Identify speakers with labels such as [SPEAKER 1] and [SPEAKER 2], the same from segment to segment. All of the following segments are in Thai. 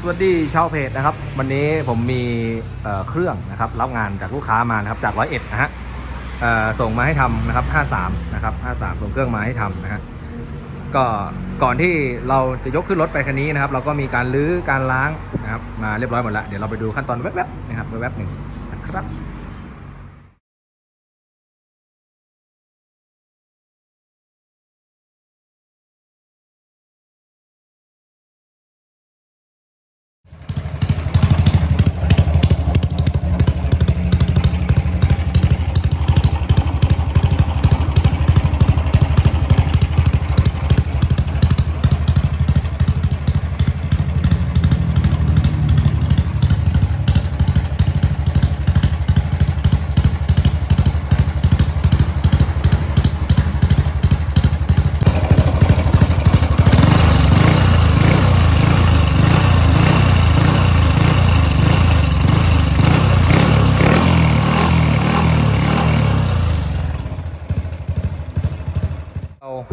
[SPEAKER 1] สวัสดีชาวเพจนะครับ วันนี้ผมมีเเครื่องนะครับรับงานจากลูกค้ามานะครับจากร้อยเอ็ดนะฮะส่งมาให้ทำนะครับ 53 นะครับ 53 ส่งเครื่องมาให้ทำนะฮะก็ก่อนที่เราจะยกขึ้นรถไปคันนี้นะครับ เราก็มีการลื้อการล้างนะครับมาเรียบร้อยหมดแล้วเดี๋ยวเราไปดูขั้นตอนแวบๆนะครับแวบๆหนึ่งนะครับ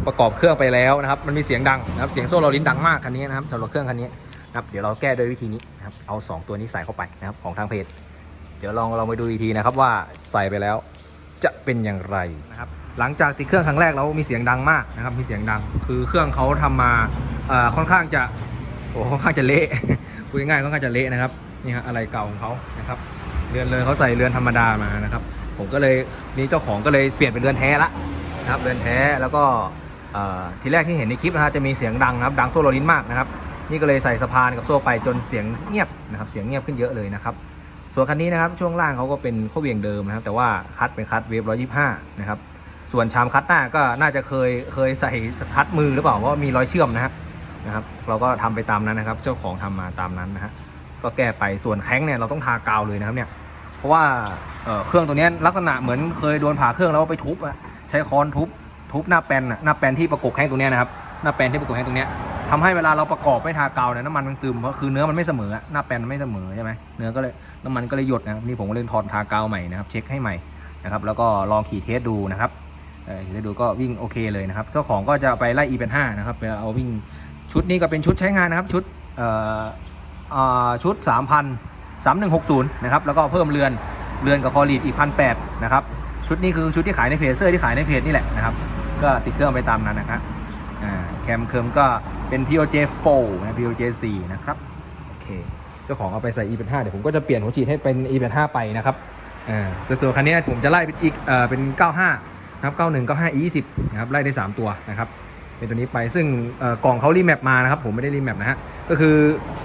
[SPEAKER 1] ประกอบเครื่องไปแล้วนะครับ มันมีเสียงดังนะครับ เสียงโซ่โรลิ้นดังมากคันนี้นะครับสำหรับเครื่องคันนี้นะครับ เดี๋ยวเราแก้โดยวิธีนี้นะครับ เอา 2 ตัวนี้ใส่เข้าไปนะครับของทางเพจ เดี๋ยวลองเราไปดูอีกทีนะครับว่าใส่ไปแล้วจะเป็นอย่างไรนะครับ หลังจากติดเครื่องครั้งแรกแล้วมีเสียงดังมากนะครับ มีเสียงดัง คือเครื่องเขาทำมาอ่อค่อนข้างจะโอ้ค่อนข้างจะเละพูดง่ายๆค่อนข้างจะเละนะครับนี่ฮะอะไรเก่าของเขานะครับ เรือนเลยเขาใส่เรือนธรรมดามานะครับ ผมก็เลยนี่เจ้าของก็เลยเปลี่ยนเป็นเรือนแท้ละ นะครับเรือนแท้แล้วก็ทีแรกที่เห็นในคลิปนะฮะจะมีเสียงดังนะครับดังโซ่โรลินมากนะครับนี่ก็เลยใส่สะพานกับโซ่ไปจนเสียงเงียบนะครับเสียงเงียบขึ้นเยอะเลยนะครับส่วนคันนี้นะครับช่วงล่างเขาก็เป็นข้อเวียงเดิมนะครับแต่ว่าคัดเป็นคัดเวฟร้อยยี่ห้านะครับส่วนชามคัดหน้าก็น่าจะเคยเคยใส่คัดมือหรือเปล่าเพราะว่ามีรอยเชื่อมนะฮะนะครับเราก็ทำไปตามนั้นนะครับ เจ้าของทำมาตามนั้นนะฮะก็แก้ไปส่วนแข้งเนี่ยเราต้องทากาวเลยนะครับเนี่ยเพราะว่าเเครื่องตัวนี้ลักษณะเหมือนเคยโดนผ่าเครื่องแล้วไปทุบอะ ช้ค้อนทุบทุบหน้าแปนอะหน้าแปนที่ประกบแข้งตรงเนี้ยนะครับหน้าแปนที่ประกบแข้งตรงเนี้ยทำให้เวลาเราประกอบไม่ทากาวเนี่ยน้ำมันมันซึมเพราะคือเนื้อมันไม่เสมอหน้าแปนไม่เสมอใช่ไหมเนื้อก็เลยน้ำมันก็เลยหยดนะครับนี่ผมก็เลยถอดทากาวใหม่นะครับเช็คให้ใหม่นะครับแล้วก็ลองขี่เทสดูนะครับขี่เทสดูก็วิ่งโอเคเลยนะครับเจ้าของก็จะไปไล่ e เป็น5นะครับไปเอาวิ่งชุดนี้ก็เป็นชุดใช้งานนะครับชุดเอ่ออ่าชุด 3,000 3160 นะครับแล้วก็เพิ่มเรือนเรือนกับคอรีดอีกพันแปดนะครับ ชุดนี้คือชุดที่ขายในเพจเสื้อที่ขายในเพจนี่แหละนะครับ ก็ติดเครื่องไปตามนั้นนะครับแคมเคิร์มก็เป็น POJ 4นะ POJ 4นะครับ โอเค เจ้าของเอาไปใส่ E เป็น5เดี๋ยวผมก็จะเปลี่ยนหัวฉีดให้เป็น E เป็น5ไปนะครับอ่าแต่ส่วนคันนี้ผมจะไล่เป็นอีกเอ่อเป็น 95 นะครับ 91 95 E 20นะครับ ไล่ได้ 3 ตัวนะครับ เป็นตัวนี้ไป ซึ่งเอ่อกล่องเขารีแมปมานะครับ ผมไม่ได้รีแมปนะฮะ ก็คือ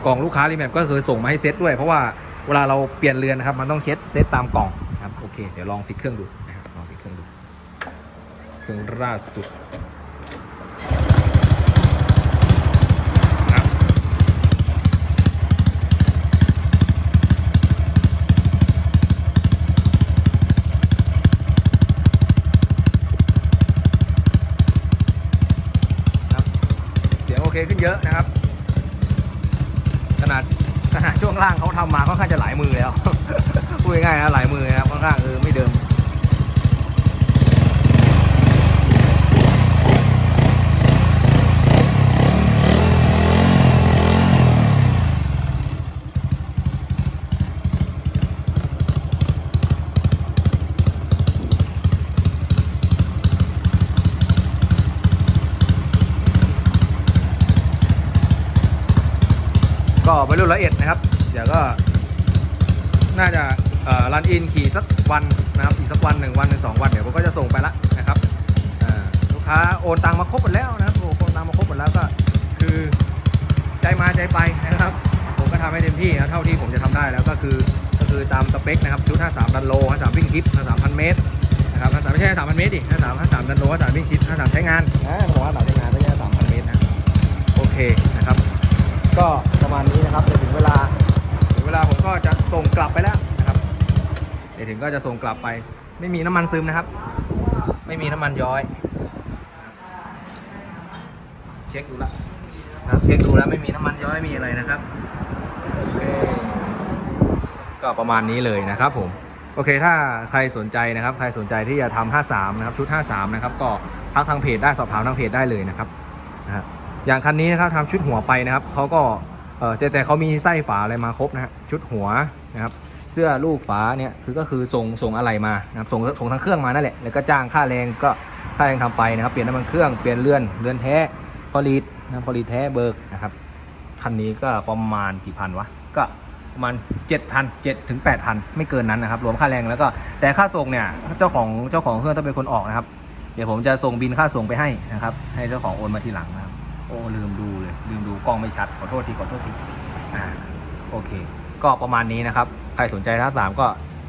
[SPEAKER 1] กล่องลูกค้ารีแมปก็คือส่งมาให้เซตด้วย เพราะว่าเวลาเราเปลี่ยนเรือนนะครับ มันต้องเช็ดเซตตามกล่องนะครับ โอเค เดี๋ยวลองติดเครื่องดูนะครับลองติดเครื่องดู เครื่องล่าสุดครับครับเสียงโอเคขึ้นเยอะนะครับ ขนาดขนาดช่วงล่างเขาทำมาค่อนข้างจะหลายมือแล้วพูดง่ายๆนะหลายมือนะครับค่อนข้างเออ ก็ไปรุ่นละเอียดนะครับ เดี๋ยวก็น่าจะรันอินขี่สักวันนะครับอีกสักวันหนึ่งวันหนึ่งสองวันเดี๋ยวผมก็จะส่งไปละนะครับอ่าลูกค้าโอนตังมาครบหมดแล้วนะครับโอนตังมาครบหมดแล้วก็คือใจมาใจไปนะครับ ผมก็ทำให้เต็มที่นะเท่าที่ผมจะทำได้แล้วก็คือก็คือตามสเปคนะครับชุด 53 ดันโล 53 วิ่งคลิป 53,000เมตรนะครับ53ไม่ใช่3,000เมตรดิ53 53 ดันโล 53 วิ่งชิด 53 ใช้งานอ่าผมว่า53ใช้งานไม่ใช่3,000เมตรนะโอเคนะครับ ก็ ประมาณนี้นะครับเดี๋ยวถึงเวลาถึงเวลาผมก็จะส่งกลับไปแล้วนะครับเดี๋ยวถึงก็จะส่งกลับไป ไม่มีน้ำมันซึมนะครับ ไม่มีน้ำมันย้อย เช็คดูแล้วนะครับเช็คดูแล้วไม่มีน้ำมันย้อยมีอะไรนะครับโอเคก็ประมาณนี้เลยนะครับผมโอเค ถ้าใครสนใจนะครับ ใครสนใจที่จะทำ53 นะครับ ชุด 53 นะครับ ก็ทักทางเพจได้สอบถามทางเพจได้เลยนะครับนะฮะอย่างคันนี้นะครับทำชุดหัวไปนะครับเขาก็ เออแต่แต่เขามีไส้ฝาอะไรมาครบนะฮะชุดหัวนะครับ เสื้อลูกฝาเนี่ยคือก็คือส่งส่งอะไรมานะครับส่งส่งทั้งเครื่องมานั่นแหละแล้วก็จ้างค่าแรงก็ค่าแรงทำไปนะครับ เปลี่ยนน้ำมันเครื่องเปลี่ยนเรือนเรือนแท้คอลีดนะครับคอลีดแท้เบิกนะครับคันนี้ก็ประมาณกี่พันวะก็ประมาณ7,000 7ถึง8,000 ไม่เกินนั้นนะครับ รวมค่าแรงแล้วก็แต่ค่าส่งเนี่ยเจ้าของเจ้าของเครื่องต้องเป็นคนออกนะครับ เดี๋ยวผมจะส่งบินค่าส่งไปให้นะครับ ให้เจ้าของโอนมาทีหลังนะครับ โอ้ลืมดูเลยลืมดูกล้องไม่ชัด ขอโทษทีขอโทษทีอ่าโอเค ก็ประมาณนี้นะครับ ใครสนใจท่าสามก็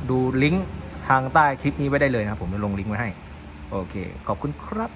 [SPEAKER 1] ดูลิงก์ทางใต้คลิปนี้ไว้ได้เลยนะครับผมจะลงลิงก์ไว้ให้ โอเค ขอบคุณครับ